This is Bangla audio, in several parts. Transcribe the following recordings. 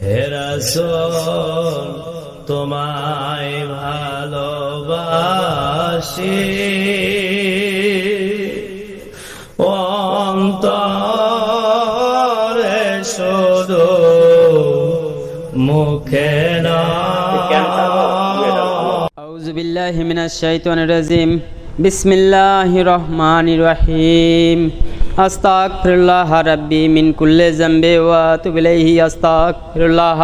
হেরাসল তোমায় ভালোবাসি। অন্তরে শুধু মুখে না আউজুবিল্লাহ মিনাশ শাইতানির রাজিম। বিসমিল্লাহির রহমানির রহিম। আস্তাগফিরুল্লাহ রাব্বি মিন কুল্লি জামবি ওয়া আতুবু ইলাইহি আস্তাগফিরুল্লাহ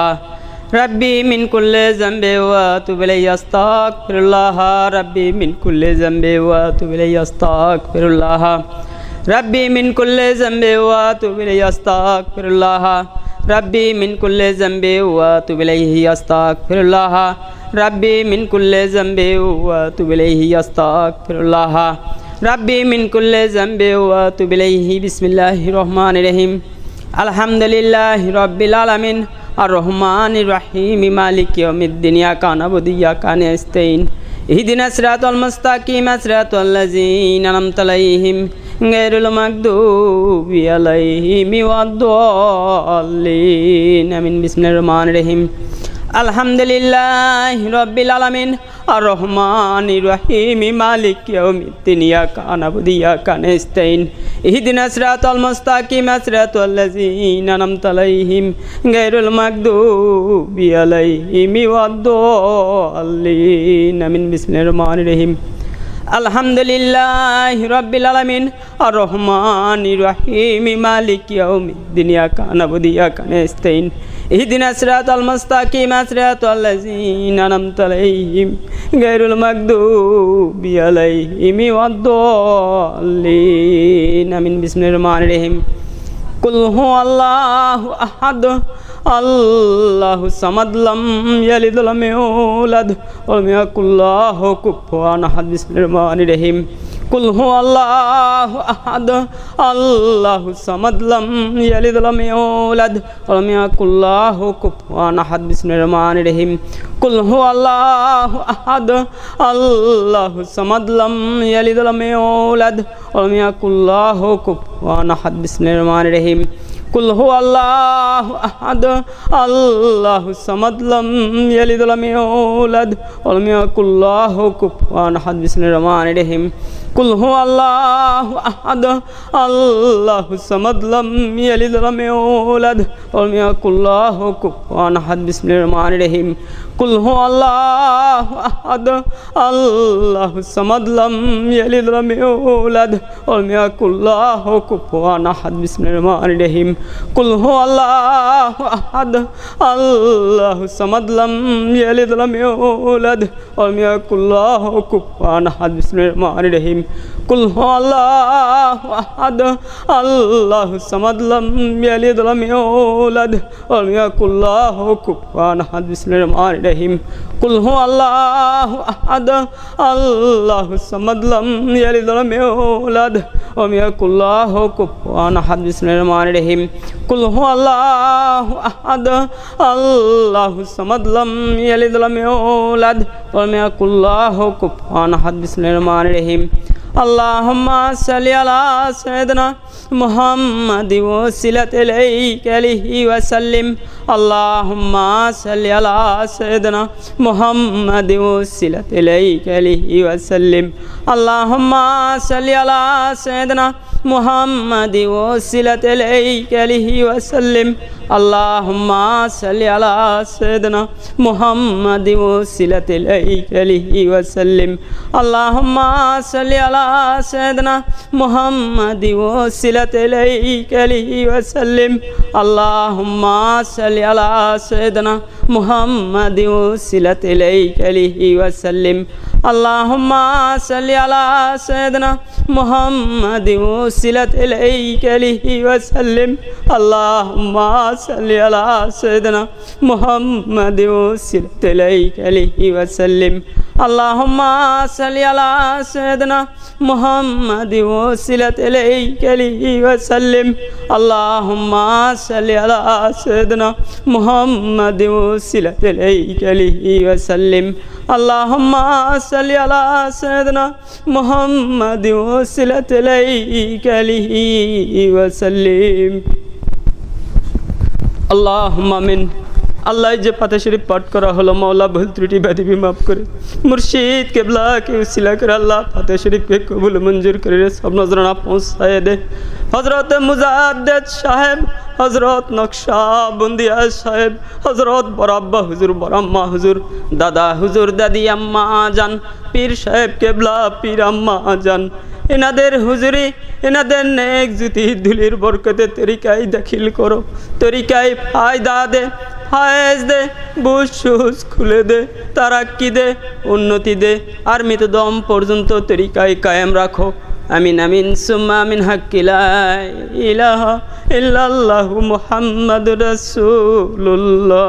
রাব্বি মিন কুল্লি জামবি ওয়া আতুবু ইলাইহি আস্তাগফিরুল্লাহ রাব্বি মিন কুল্লি জামবি ওয়া আতুবু ইলাইহি আস্তাগফিরুল্লাহ রাব্বি মিন কুল্লি জামবি ওয়া আতুবু ইলাইহি আস্তাগফিরুল্লাহ রাব্বি মিন কুল্লি জামবি ওয়া আতুবু ইলাইহি আস্তাগফিরুল্লাহ রাব্বি মিন কুল্লি জামবি ওয়া আতুবু ইলাইহি রাব্বি মিনকুল্লে জাম্বে ওয়া তুবিলাইহি বিসমিল্লাহির রহমানির রহিম। আলহামদুলিল্লাহি রাব্বিল আলামিন। আর রহমানির রহিম। মালিক ইয়মিদ্দিন ইয়া কানাবুদি ইয়া কানে ইস্তাইন ইহদিনা সিরাতাল মুস্তাকিম, সিরাতাল লাযিনা আনআমতা আলাইহিম। গায়রুল মাগদুবি আলাইহিম ওয়াদ-দাল্লিন। আমিন। বিসমিল্লাহির রহমানির রহিম। আলহামদুলিল্লাহি রাব্বিল আলামিন। আর রহমান রহিম, মালিক ইয়াউমিদ্দিন, ইয়াকা নাবুদু, ইয়াকা নাস্তাইন। ইহদিনা সিরাতাল মুস্তাকিম, সিরাতাল লাযিনা আনআমতা আলাইহিম, গায়রুল মাগদুবি আলাইহিম, ওয়াদ-দাল্লিন। আমিন, বিসমিল্লাহির রহমানির রহিম। আলহামদুলিল্লাহ রব্বিল আলমিন। আর রহমান রহিম, মালিক ইয়াউমিদ্দিন, ইয়াকা নাবুদু, ইয়াকা নাস্তাইন। الرحمن الرحيم مالك يوم الدين إياك نعبد وإياك نستعين اهدنا الصراط المستقيم صراط الذين أنعمت عليهم غير المغضوب عليهم والضالين آمين بسم الله الرحمن الرحيم قل هو الله أحد الله الصمد لم يلد ولم يولد ولم يكن له كفوا أحد بسم الله الرحمن الرحيم কুল হু আল্লাহ আহাদ, আল্লাহু সামাদ লাম ইয়ালিদ ওয়া লাম ইউলাদ, ওয়া লাম ইয়াকুল লাহু কুফুয়ান আহাদ, বিসমিল্লাহির রহমানির রহিম। কুল হু আল্লাহ আহাদ, আল্লাহু সামাদ লাম ইয়ালিদ ওয়া লাম ইউলাদ, ওয়া লাম ইয়াকুল লাহু কুফুয়ান আহাদ, বিসমিল্লাহির রহমানির রহিম। কুল হু আল্লাহ আহাদ, আল্লাহু সামাদ লাম ইয়ালিদ ওয়া কুল হু আল্লাহ আহাদ, আল্লাহ সামাদ লাম ইয়ালিদ লাম ইউলাদ ওয়া মিয়া কুল্লাহু কুফুয়ান আহাদ, বিসমিল্লাহির রহমানির রহিম। কুল হু আল্লাহ আহাদ, আল্লাহ সামাদ লাম ইয়ালিদ লাম ইউলাদ ওয়া মিয়া কুল্লাহু কুফুয়ান আহাদ, বিসমিল্লাহির রহমানির রহিম। কুল হু আল্লাহ আহাদ, আল্লাহ সামাদ লাম ইয়ালিদ লাম ইউলাদ ওয়া মিয়া কুল্লাহু কুফুয়ান আহাদ, বিসমিল্লাহির রহমানির রহিম। কুল আল্লাহ সামাদ লাম ইয়ালিদ লাম ইউলাদ ওয়া লাম ইয়াকুল্লাহু কুফুয়ান আহাদ, বিসমিল্লাহির রহমানির রহিম। কুল আল্লাহু আহাদ, আল্লাহ সামাদ লাম ইয়ালিদ লাম ইউলাদ ওয়া লাম ইয়াকুল্লাহু কুফুয়ান আহাদ আল্লাহ সামাদ লাম ইয়ালিদ লাম ইউলাদ ওয়া লাম ইয়াকুল্লাহু কুফুয়ান আহাদ له كفوا أحد بسم الله الرحمن الرحيم اللهم صل على سيدنا محمد وسلة إليك عليه وسلم اللهم صل على سيدنا محمد وسلة إليك عليه وسلم اللهم صل على سيدنا محمد وسلة إليك عليه وسلم اللهم صل على سيدنا محمد وسلة إليك عليه وسلم اللهم صل على سيدنا محمد وسلة إليك عليه وسلم اللهم صل على سيدنا محمد وسلة إليك عليه وسلم اللهم صل على سيدنا محمد وسلة إليك عليه وسلم اللهم صل على سيدنا محمد وسلة إليك عليه وسلم اللهم صل على سيدنا محمد وسلة إليك عليه وسلم اللهم صل على سيدنا محمد وسلة إليك عليه وسلم اللهم صل على سيدنا محمد وسلة إليك عليه وسلم اللهم من আল্লাহ যে পাতে শরীফ পাঠ করা হলো মৌলা ভুল ত্রুটি ব্যাধিবি মাফ করে। মুর্শিদ কেবলা কেউ সিলা করে আল্লাহ, ফাতে শরীফকে কবুল মঞ্জুর করে সব নজরানা পৌঁছায় দে। হজরত মুজাদ্দেদ সাহেব হজরত নকশা বন্দিয়া সাহেব হজরত বরাব্বা হুজুর বরাম্মা হুজুর, দাদা হুজুর, দাদি আম্মা জান, পীর সাহেব কেবলা, পীর আম্মা জান। এনাদের হুজুরি, এনাদের নেক জুতি, ধুলির বরকতে তরিকায় দাখিল করো, তরিকায় ফায়দা দে। ফায়েজ দে, বুঝ সুজ খুলে দে, তারাক্কি দে, উন্নতি দে। আর মৃতদম পর্যন্ত তরিকায় কায়েম রাখো। আমিন আমিন, সুম্মা আমিন হাক্কিলাই ইলাহ ইল্লাল্লাহু মুহাম্মাদুর রাসূলুল্লাহ।